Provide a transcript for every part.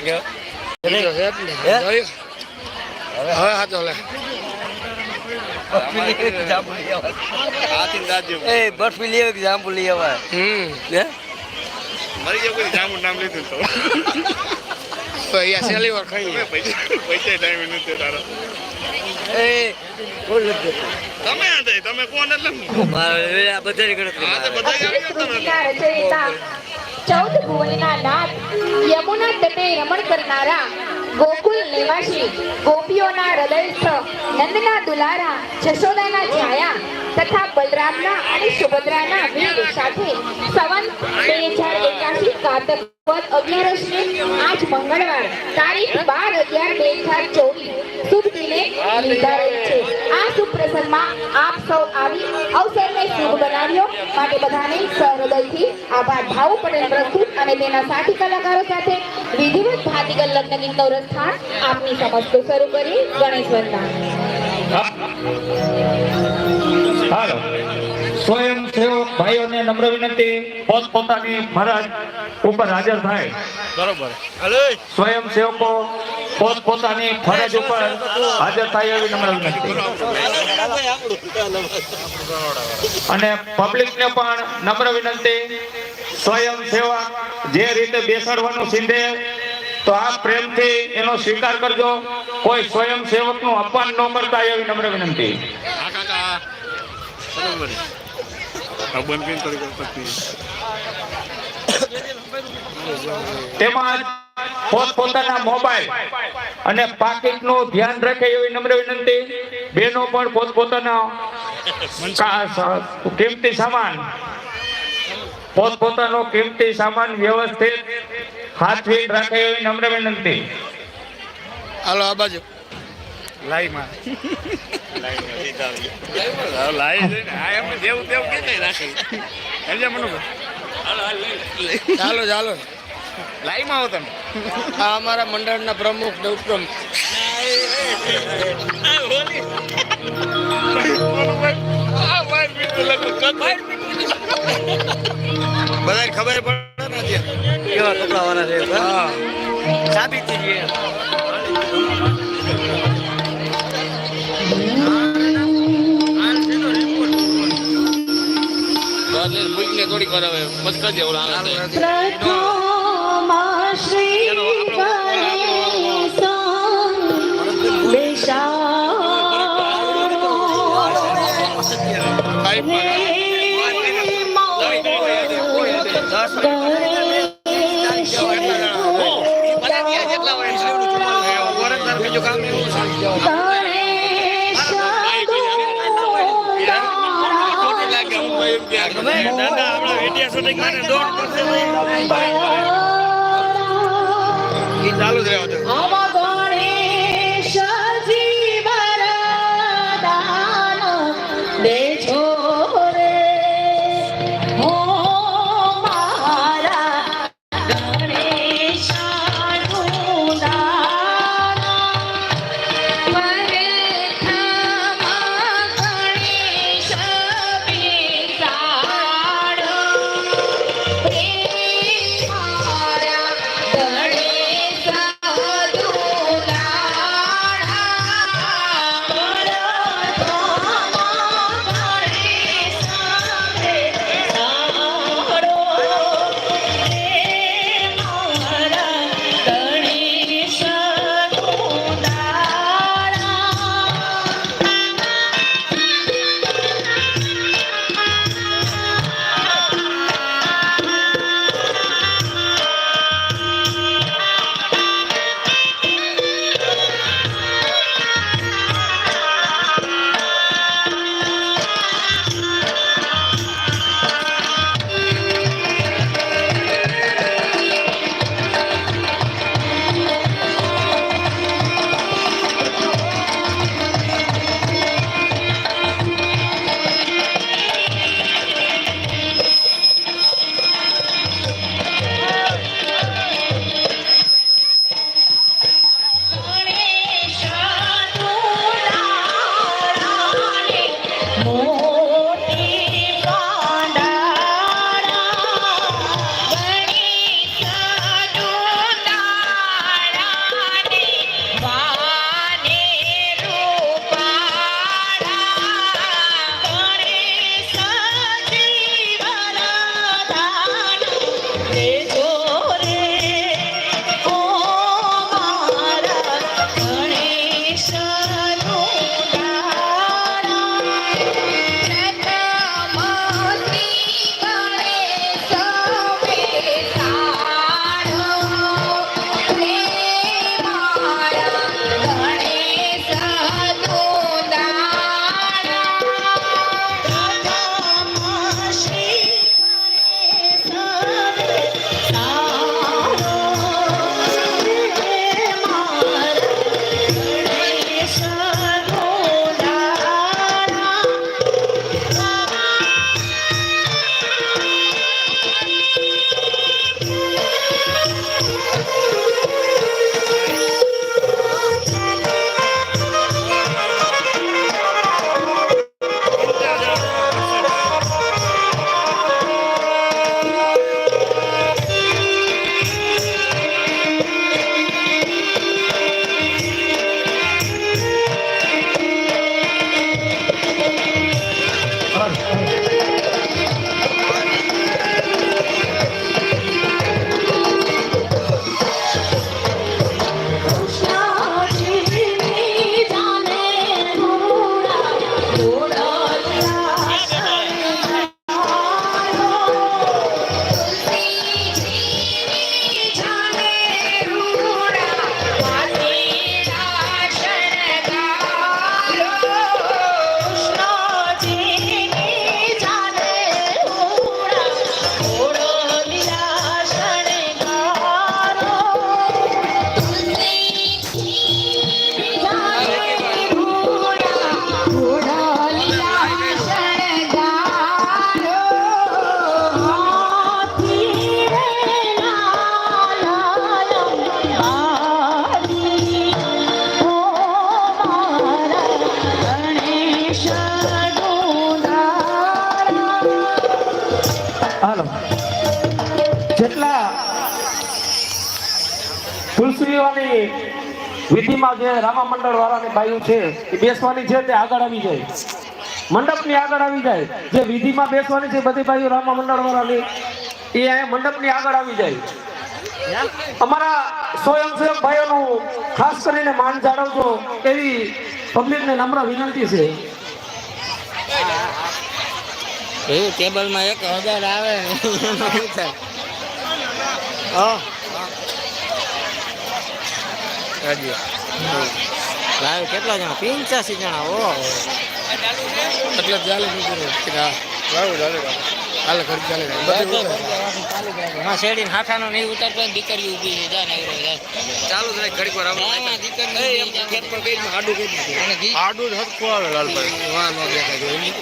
જોયું? હવે હાચો લે બરફી લઈ આવે લઈ આવે હાથી દાદીઓ એ બરફી લઈ આવે કે જાંબુ લઈ આવે મરી ગયો કોઈ જામુન નામ લીધું તો. તો અહીંયા સેલી વાર ખાઈ તમે પૈસા પૈસા ટાઈમ નથી તારો. એ નથી તમે આ તમે કોણ એટલે તો બધા ચૌદ ભુવનના નાથ યમુના તટે રમણ કરનારા ગોકુલ નિવાસી ગોપીઓના હૃદયસ્થ નંદના દુલારા જશોદાના છાયા તથા બલરામના અને સુભદ્રાના વીર સાથે સવન બે હજાર એકાસી કારતક વદ અગિયારસને આજ મંગળવાર તારીખ બાર અગિયાર બે હજાર ચોવીસ શુભ દિને નિર્ધારિત છે. આ શુભ પ્રસંગમાં આપ સૌ આવી અવસરને શુભ બનાવ્યો. માટે બધાને સહૃદયથી આભાર. ભાવ પટેલ પ્રસ્તુત અને તેના સાથી કલાકારો સાથે વિધિવત ભાતીગલ લગ્ન ગીત નવરસ્થાન આપની સમક્ષ શરૂ કરી ગણેશ વંદના. હાલો. સ્વયંસેવક ભાઈઓને નમ્ર વિનંતી પોતપોતાની ફરજ ઉપર હાજર થાય. બરોબર. સ્વયંસેવકો પોતપોતાની ફરજ ઉપર હાજર થાય એવી નમ્ર વિનંતી. અને પબ્લિકને પણ નમ્ર વિનંતી સ્વયંસેવક જે રીતે બેસાડવાનું સિંધે તો આ પ્રેમથી એનો સ્વીકાર કરજો. કોઈ સ્વયંસેવકનું અપમાન ન કરતા એવી નમ્ર વિનંતી. બરોબર. બંધ વાર પોતપોતાના મોબાઈલ અને પાકીટનું ધ્યાન રાખે એવી નમ્ર વિનંતી. બેનો પણ પોતપોતાના કિંમતી સામાન પોતપોતાનો કિંમતી સામાન વ્યવસ્થિત હાથવી રાખે એવી નમ્ર વિનંતી. હાલો આ બાજુ. લાઈમાં. ગયા. ચાલો ચાલો લાઈમાં આવો તમે આ અમારા મંડળના પ્રમુખ ને ઉપપ્રમુખ બધાને ખબર પડે. કેવા કપડા વાળા છે સાબિત થઈ છે મૂકીને થોડીક વાર હવે મસ્ત કરજે ઓલા સુધી દોઢ કરશે ચાલુ જ રહેવા તુલસીવાની વિધિમાં જે રામા મંડળ વાળાની બાયું છે, એ બેસવાની છે તે આગળ આવી જાય. મંડપની આગળ આવી જાય. જે વિધિમાં બેસવાની છે બધી બાયું રામા મંડળ વાળાની, એ અહીંયા મંડપની આગળ આવી જાય. અમારા સ્વયંસેવક ભાઈઓનું ખાસ કરીને માન જાળવજો એવી પબ્લિકને નમ્ર વિનંતી છે. ટેબલમાં એક હજાર આવે હાજી. લાવે કેટલા જણા? પિંચાસી જણા ઓ એટલે ચાલે લાવું ચાલે હાલે ઘર ચાલે. હા શેડીને હાથાનો નહીં ઉતારતો દીકરી ઊભી છે. જા જા. ચાલુ જ ઘડીક વાર આવું દીકરી ખેત પર કઈ આડું દીધું આડું જ હરખું આવે લાલભાઈ. વાહ નો દેખાય જોઈ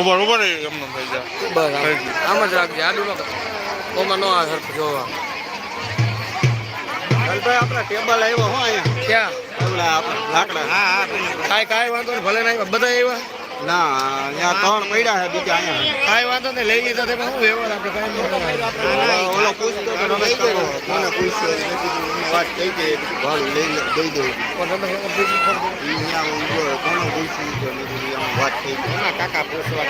ઉપર ઉપર એમને થઈ જાય બસ આમ જ. રાખજે. આડું નો ઓમાં નો આવે સરખું જોવા. આપણા ટેબલ આવ્યો હો અહીંયા. ક્યાં? ઓલા લાકડા. હા હા કાંઈ કાંઈ વાંધો નહીં ભલે ના બધા આવ્યા? ના અહીંયા ત્રણ પડ્યા છે બીજા અહીંયા. કાંઈ વાંધો નહીં લઈ લીધા તેમાં શું વ્યવહાર આપણે કાંઈ ઓલો પૂછતો તો રમેશ પૂછ્યો? વાત થઈ ગઈ ભાડું લઈ લે દઈ દઉં. ઈ અહીંયા ઊભો કોને પૂછ્યું તો મેં કીધું આમ વાત થઈ ગઈ. કાકા પૂછવા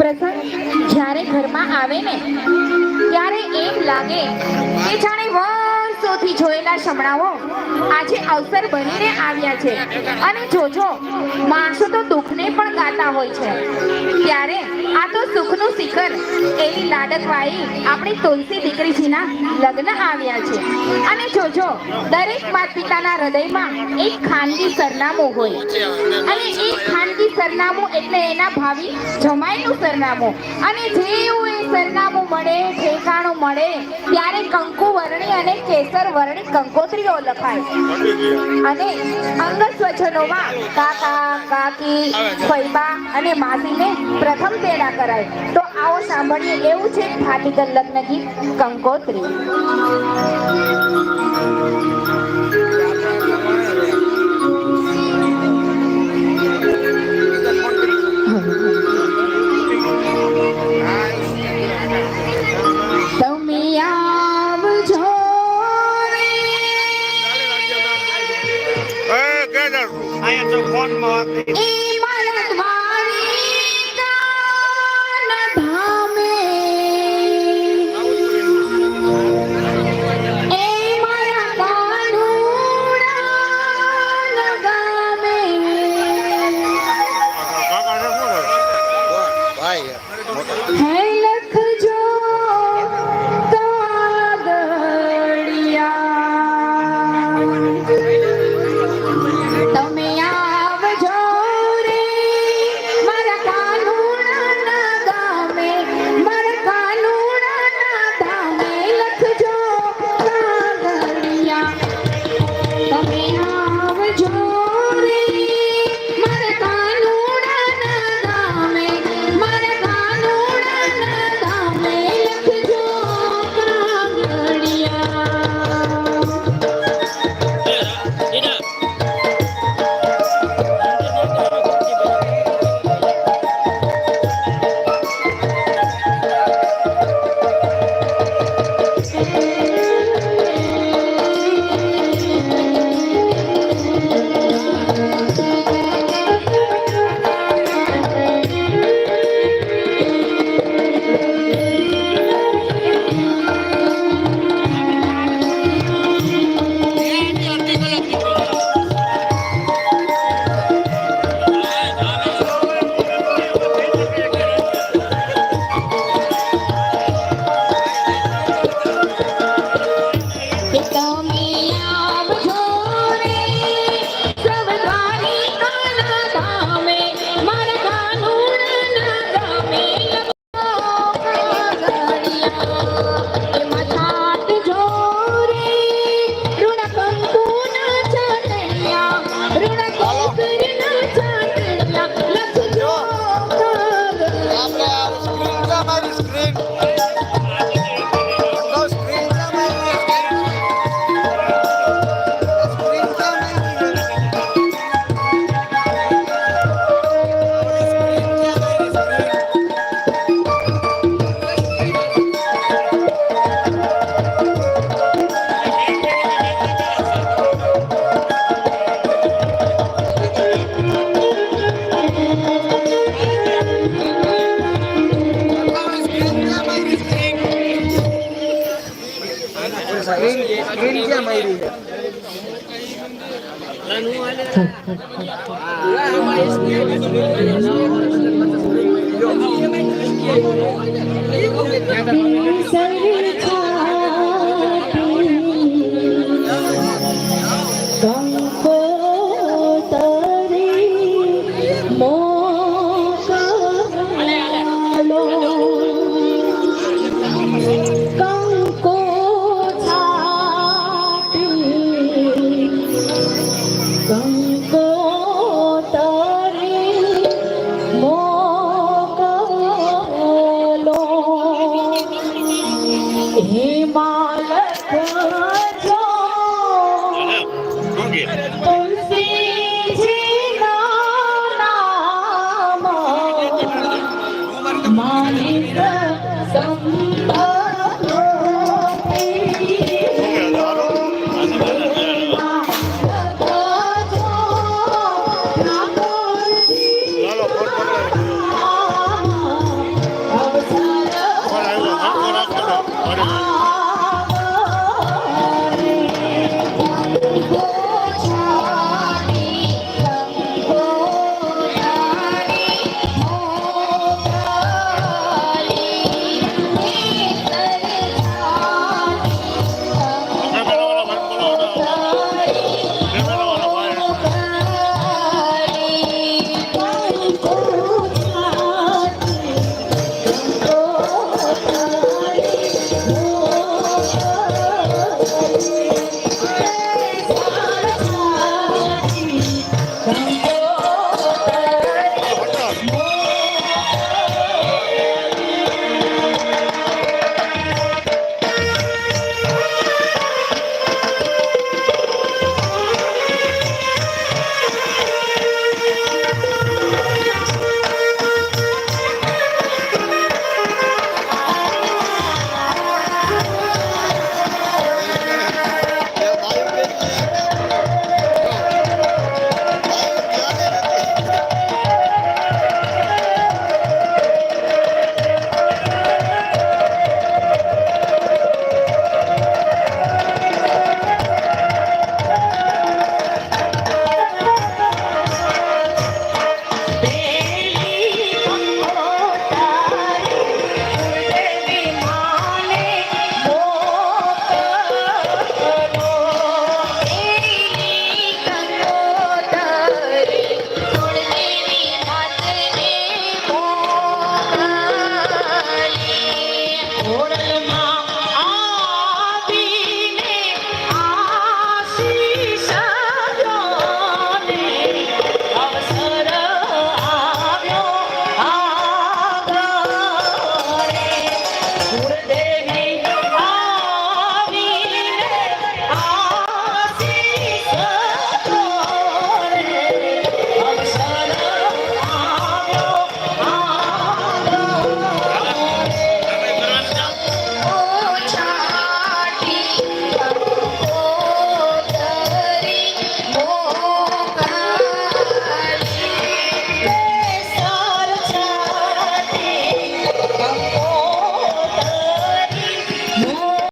પ્રસંગ જ્યારે ઘરમાં આવે ને ત્યારે એમ લાગે કે જાણે વર્ષોથી જોયેલા શમણાઓ આજે અવસર બનીને આવ્યા છે. અને જોજો, માણસો તો દુઃખને પણ ગાતા હોય છે. ત્યારે આ તો સુખનું શિખર, એવી લાડકવાઈ આપણી તુલસી દીકરીજીના લગ્ન આવ્યા છે. અને જોજો, દરેક માતા પિતાના હૃદયમાં એક ખાનગી સરનામું હોય. અને એ ખાનગી સરનામું એટલે એના ભાવિ જમાઈનું સરનામું. અને જેવું એ સરનામું મળે, ઠેકાણું મળે, ત્યારે કંકુ, વરણી અને કેસર વર્ણી કંકોત્રીઓ લખાય. અને અંગ સ્વજનોમાં કાકા, કાકી ફૈબા અને માસીને પ્રથમ પેડા કરાય. તો આવો સાંભળીએ, એવું છે ફાટીકર લગ્ન ગીત કંકોત્રી. જાડું અહીંયા તો